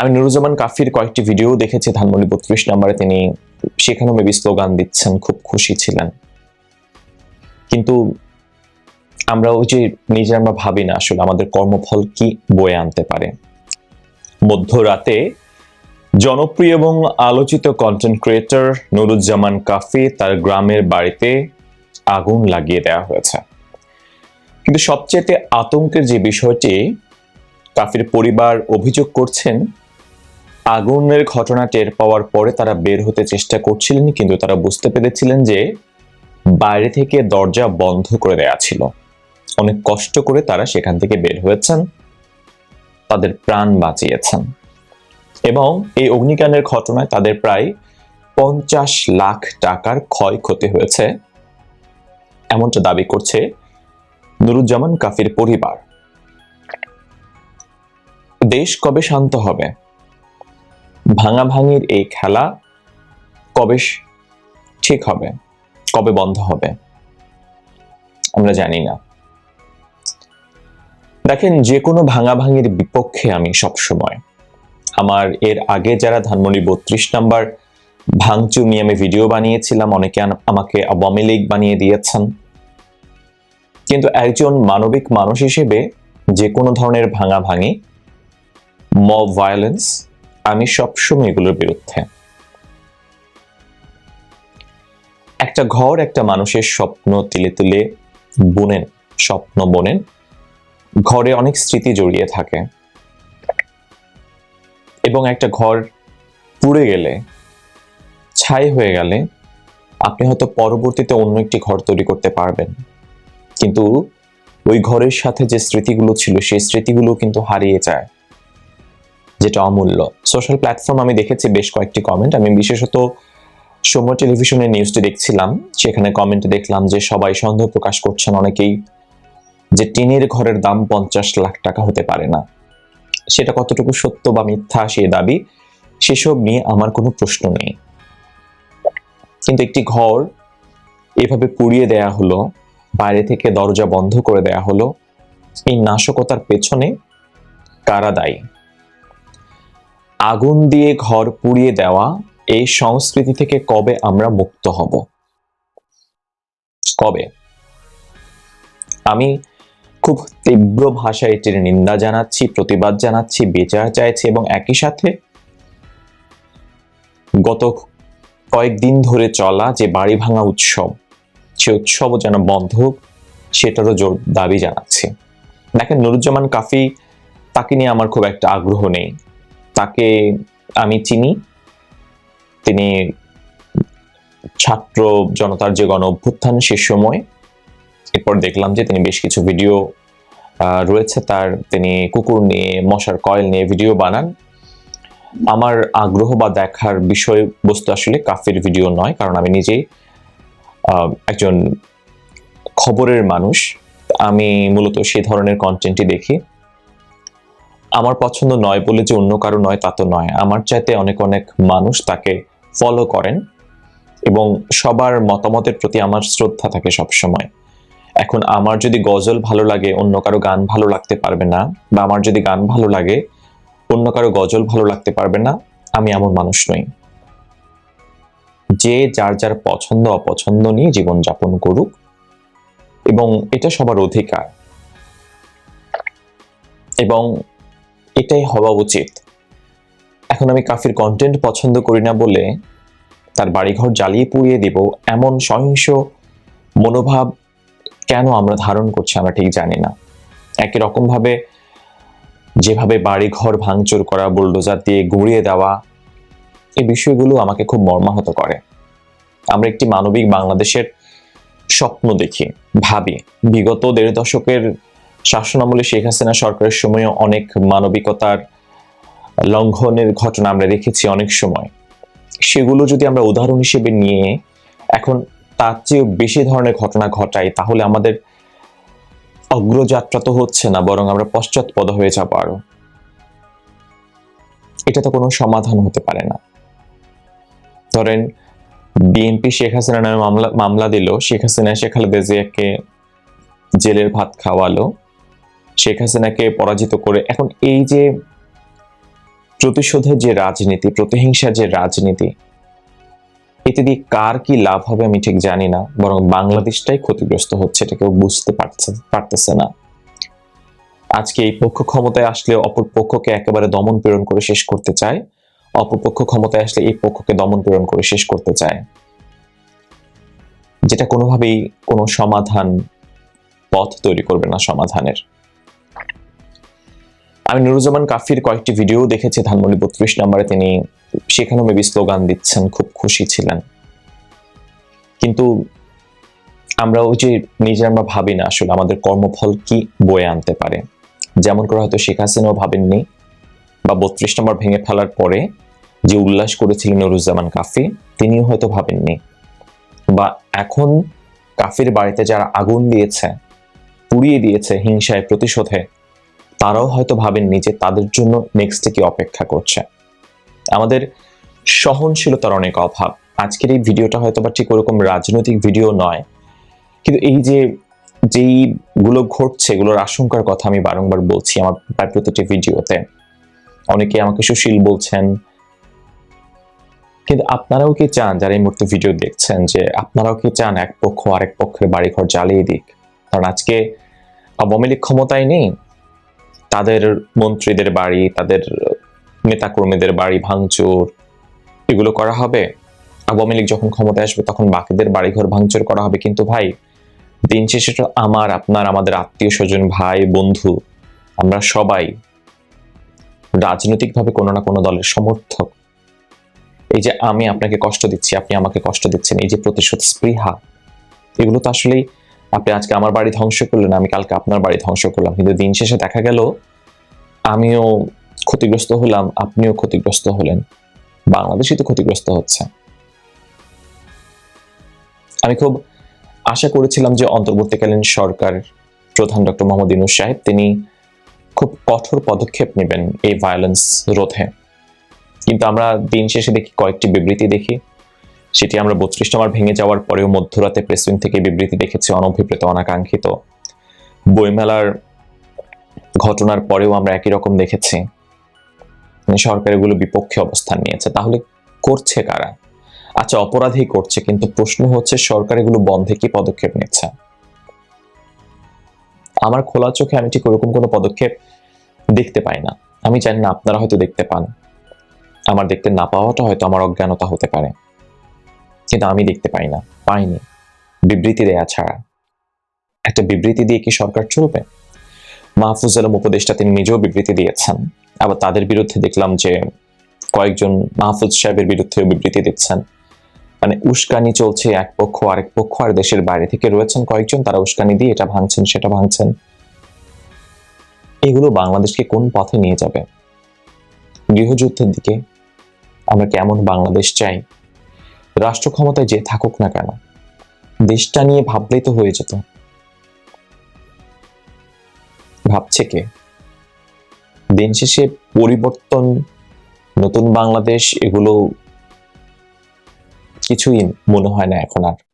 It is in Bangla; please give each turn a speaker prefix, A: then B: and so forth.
A: আমি নুরুজ্জামান কাফির কয়েকটি ভিডিও দেখেছি, ধানমন্ডি বত্রিশ নাম্বারে তিনি সেখানেও মেবি স্লোগান দিচ্ছেন, খুব খুশি ছিলেন। কিন্তু আমরা ওই যে নিজে আমরা ভাবি না আসলে আমাদের কর্মফল কি বয়ে আনতে পারে। মধ্যরাতে জনপ্রিয় এবং আলোচিত কন্টেন্ট ক্রিয়েটর নুরুজ্জামান কাফি তার গ্রামের বাড়িতে আগুন লাগিয়ে দেওয়া হয়েছে। কিন্তু সবচেয়ে আতঙ্কের যে বিষয়টি, কাফির পরিবার অভিযোগ করছেন আগুনের ঘটনা টের পাওয়ার পরে তারা বের হতে চেষ্টা করছিলেন, কিন্তু তারা বুঝতে পেরেছিলেন যে বাইরে থেকে দরজা বন্ধ করে দেয়া ছিল। অনেক কষ্ট করে তারা সেখান থেকে বের হয়েছেন, তাদের প্রাণ বাঁচিয়েছেন। এবং এই অগ্নিকাণ্ডের ঘটনায় তাদের প্রায় পঞ্চাশ লাখ টাকার ক্ষয়ক্ষতি হয়েছে। এমনটা দাবি করছে নুরুজ্জামান কাফির পরিবার। দেশ কবে শান্ত হবে? ভাঙাভাঙির এই খেলা কবে ঠিক হবে? কবে বন্ধ হবে? আমরা জানি না। দেখেন যে কোনো ভাঙাভাঙির বিপক্ষে আমি সব সময় আমার এর আগে যারা ধানমন্ডি বত্রিশ নাম্বার ভাঙচুর নিয়ে আমি ভিডিও বানিয়েছিলাম, অনেকে আমাকে আওয়ামী লীগ বানিয়ে দিয়েছেন। কিন্তু একজন মানবিক মানুষ হিসেবে যে কোনো ধরনের ভাঙাভাঙি মব ভায়োলেন্স আমি সবসময় এগুলোর বিরুদ্ধে। একটা ঘর একটা মানুষের স্বপ্ন তিলে তিলে বুনেন, স্বপ্ন বোনেন, ঘরে অনেক স্মৃতি জড়িয়ে থাকে। এবং একটা ঘর পুড়ে গেলে, ছাই হয়ে গেলে, আপনি হয়তো পরবর্তীতে অন্য একটি ঘর তৈরি করতে পারবেন। কিন্তু ওই ঘরের সাথে যে স্মৃতিগুলো ছিল, সেই স্মৃতিগুলো কিন্তু হারিয়ে যায়। যেটা অমূল্য। সোশ্যাল প্ল্যাটফর্ম আমি দেখেছি বেশ কয়েকটি কমেন্ট আমি বিশেষত সময় টেলিভিশনের নিউজটি দেখছিলাম। সেখানে কমেন্টে দেখলাম যে সবাই সন্দেহ প্রকাশ করছেন অনেকেই যে টিনের ঘরের দাম পঞ্চাশ লাখ টাকা হতে পারে না। সেটা কতটুকু সত্য বা মিথ্যা সে দাবি, সেসব নিয়ে আমার কোনো প্রশ্ন নেই। কিন্তু একটি ঘর এভাবে পুড়িয়ে দেয়া হলো, বাইরে থেকে দরজা বন্ধ করে দেয়া হলো, এই নাশকতার পেছনে কারা দায়ী? আগুন দিয়ে ঘর পুড়িয়ে দেওয়া এই সংস্কৃতি থেকে কবে আমরা মুক্ত হব? কবে? আমি খুব তীব্র ভাষায় এটির নিন্দা জানাচ্ছি, প্রতিবাদ জানাচ্ছি, বিচার চাইছি এবং একই সাথে গত কয়েকদিন ধরে চলা যে বাড়ি ভাঙা উৎসব, সে উৎসবও যেন বন্ধ হোক, সেটারও জোর দাবি জানাচ্ছি। দেখেন, নুরুজ্জামান কাফি, তাকে নিয়ে আমার খুব একটা আগ্রহ নেই। তাকে আমি চিনি। তিনি ছাত্র জনতার যে গণ অভ্যুত্থান সে সময়, এরপর দেখলাম যে তিনি বেশ কিছু ভিডিও রয়েছে। তার তিনি কুকুর নিয়ে, মশার কয়েল নিয়ে ভিডিও বানান। আমার আগ্রহ বা দেখার বিষয়বস্তু আসলে কাফির ভিডিও নয়, কারণ আমি নিজেই একজন খবরের মানুষ। আমি মূলত সে ধরনের কন্টেন্টই দেখি। আমার পছন্দ নয় বলে যে অন্য কারও নয়, তা তো নয়। আমার চাইতে অনেক অনেক মানুষ তাকে ফলো করেন এবং সবার মতামতের প্রতি আমার শ্রদ্ধা থাকে সব সময় এখন আমার যদি গজল ভালো লাগে, অন্য কারও গান ভালো লাগতে পারবে না, বা আমার যদি গান ভালো লাগে, অন্য কারও গজল ভালো লাগতে পারবে না, আমি এমন মানুষ নই। যে যার যার পছন্দ, অপছন্দ নিয়ে জীবনযাপন করুক, এবং এটা সবার অধিকার। এবং এটাই হওয়া উচিত। এখন আমি কাফির কন্টেন্ট পছন্দ করি না বলে তার বাড়িঘর জ্বালিয়ে পুড়িয়ে দিব এমন সহিংস মনোভাব কেন আমরা ধারণ করছি আমরা ঠিক জানি না। একই রকম ভাবে যেভাবে বাড়িঘর ভাঙচুর করা, বুলডোজার দিয়ে গুঁড়িয়ে দেওয়া, এই বিষয়গুলো আমাকে খুব মর্মাহত করে। আমরা একটি মানবিক বাংলাদেশের স্বপ্ন দেখি, ভাবি। বিগত দেড় দশকের শাসনামলে শেখ হাসিনা সরকারের সময় অনেক মানবিকতার লঙ্ঘনের ঘটনা আমরা দেখেছি অনেক সময়। সেগুলো যদি আমরা উদাহরণ হিসেবে নিয়ে এখন তার চেয়েও বেশি ধরনের ঘটনা ঘটাই, তাহলে আমাদের অগ্রযাত্রা তো হচ্ছে না, বরং আমরা পশ্চাৎপদ হয়ে যাব আরও। এটা তো কোনো সমাধান হতে পারে না। ধরেন, বিএনপি শেখ হাসিনা নামে মামলা মামলা দিল, শেখ হাসিনা, শেখ খালেদা জিয়াকে জেলের ভাত খাওয়ালো শেখ হাসিনাকে পরাজিত করে এখন এই যে প্রতিশোধের যে রাজনীতি, প্রতিহিংসার যে রাজনীতি, এতে দিয়ে কার কি লাভ হবে আমি ঠিক জানি না, বরং বাংলাদেশটাই ক্ষতিগ্রস্ত হচ্ছে এটা কেউ বুঝতে পারছে, পারতেছে না। আজকে এই পক্ষ ক্ষমতায় আসলে অপর পক্ষকে একেবারে দমন পীড়ন করে শেষ করতে চায়, অপর পক্ষ ক্ষমতায় আসলে এই পক্ষকে দমন প্রেরণ করে শেষ করতে চায়। যেটা কোনোভাবেই কোনো সমাধান পথ তৈরি করবে না সমাধানের। আমি নুরুজ্জামান কাফির কয়েকটি ভিডিও দেখেছি, ধানমন্ডি বত্রিশ নম্বরে তিনি সেখানেও মেবি স্লোগান দিচ্ছেন, খুব খুশি ছিলেন। কিন্তু আমরা ওই যে নিজে আমরা ভাবি না আসলে আমাদের কর্মফল কি বয়ে আনতে পারে। যেমন করে হয়তো শেখ হাসিনাও ভাবেননি, বা বত্রিশ নম্বর ভেঙে ফেলার পরে যে উল্লাস করেছিলেন নুরুজ্জামান কাফি, তিনিও হয়তো ভাবেননি। বা এখন কাফির বাড়িতে যারা আগুন দিয়েছে, পুড়িয়ে দিয়েছে হিংসায়, প্রতিশোধে তারাও হয়তো ভাবেননি যে তাদের জন্য নেক্সটে কি অপেক্ষা করছে। আমাদের সহনশীলতার অনেক অভাব। আজকের এই ভিডিওটা হয়তো বা ঠিক ওরকম রাজনৈতিক ভিডিও নয়, কিন্তু এই যে, যেই গুলো ঘটছে, এগুলোর আশঙ্কার কথা আমি বারংবার বলছি আমার প্রায় প্রতিটি ভিডিওতে। অনেকে আমাকে সুশীল বলছেন, কিন্তু আপনারাও কি চান, যারা এই মুহূর্তে ভিডিও দেখছেন, যে আপনারাও কি চান এক পক্ষ আরেক পক্ষের বাড়িঘর জ্বালিয়ে দিক? কারণ আজকে আওয়ামী লীগ ক্ষমতায় নেই তাদের মন্ত্রীদের বাড়ি, তাদের নেতাকর্মীদের বাড়ি ভাঙচুর, এগুলো করা হবে। আওয়ামী লীগ যখন ক্ষমতায় আসবে, তখন বাকিদের বাড়িঘর ভাঙচুর করা হবে। কিন্তু ভাই, দিন শেষে তো আমার, আপনার, আমাদের আত্মীয় স্বজন, ভাই, বন্ধু, আমরা সবাই রাজনৈতিকভাবে কোনো না কোনো দলের সমর্থক। এই যে আমি আপনাকে কষ্ট দিচ্ছি, আপনি আমাকে কষ্ট দিচ্ছেন, এই যে প্রতিশোধ, স্পৃহা, এগুলো তো আসলেই আপনি আজকে আমার বাড়ি ধ্বংস করলেন, আমি কালকে আপনার বাড়ি ধ্বংস করলাম। কিন্তু দিন শেষে দেখা গেল, আমিও ক্ষতিগ্রস্ত হলাম, আপনিও ক্ষতিগ্রস্ত হলেন। বাংলাদেশই তো ক্ষতিগ্রস্ত হচ্ছে। আমি খুব আশা করেছিলাম যে অন্তর্বর্তীকালীন সরকার প্রধান ডক্টর মোহাম্মদ ইনুস সাহেব, তিনি খুব কঠোর পদক্ষেপ নেবেন এই ভায়োলেন্স রোধে। কিন্তু আমরা দিন শেষে দেখি, কয়েকটি বিবৃতি দেখি। সেটি আমরা বত্রিশ নম্বর ভেঙে যাওয়ার পরেও মধ্যরাতে প্রেসিং থেকে বিবৃতি দেখেছি অনভিপ্রেত, অনাকাঙ্ক্ষিত। বইমেলার ঘটনার পরেও আমরা একই রকম দেখেছি। মানে সরকার এগুলো বিপক্ষে অবস্থান নিয়েছে। তাহলে করছে কারা? আচ্ছা অপরাধী করছে, কিন্তু প্রশ্ন হচ্ছে সরকার এগুলো বন্ধে কি পদক্ষেপ নিচ্ছে? আমার খোলা চোখে আমি ঠিক ওরকম কোনো পদক্ষেপ দেখতে পাই না। আমি জানি না, আপনারা হয়তো দেখতে পান। আমার দেখতে না পাওয়াটা হয়তো আমার অজ্ঞানতা হতে পারে। কিন্তু আমি দেখতে পাই না, পাইনি। বিবৃতি দেয়া ছাড়া। একটা বিবৃতি দিয়ে কি সরকার চলবে? মাহফুজ আলম উপদেষ্টা তিনি নিজেও বিবৃতি দিয়েছেন। আবার তাদের বিরুদ্ধে দেখলাম যে কয়েকজন মাহফুজ সাহেবের বিরুদ্ধেও বিবৃতি দিচ্ছেন। মানে উস্কানি চলছে এক পক্ষ, আরেক পক্ষ, আর দেশের বাইরে থেকে রয়েছেন কয়েকজন, তারা উস্কানি দিয়ে এটা ভাঙছেন, সেটা ভাঙছেন। এগুলো বাংলাদেশকে কোন পথে নিয়ে যাবে? গৃহযুদ্ধের দিকে আমরা কেমন বাংলাদেশ চাই? রাষ্ট্র ক্ষমতায় যে থাকুক না কেন, দেশটা নিয়ে ভাবলেই তো হয়ে যেত। ভাবছে কে? দিন শেষে পরিবর্তন, নতুন বাংলাদেশ, এগুলো কিছুই মনে হয় না এখন আর।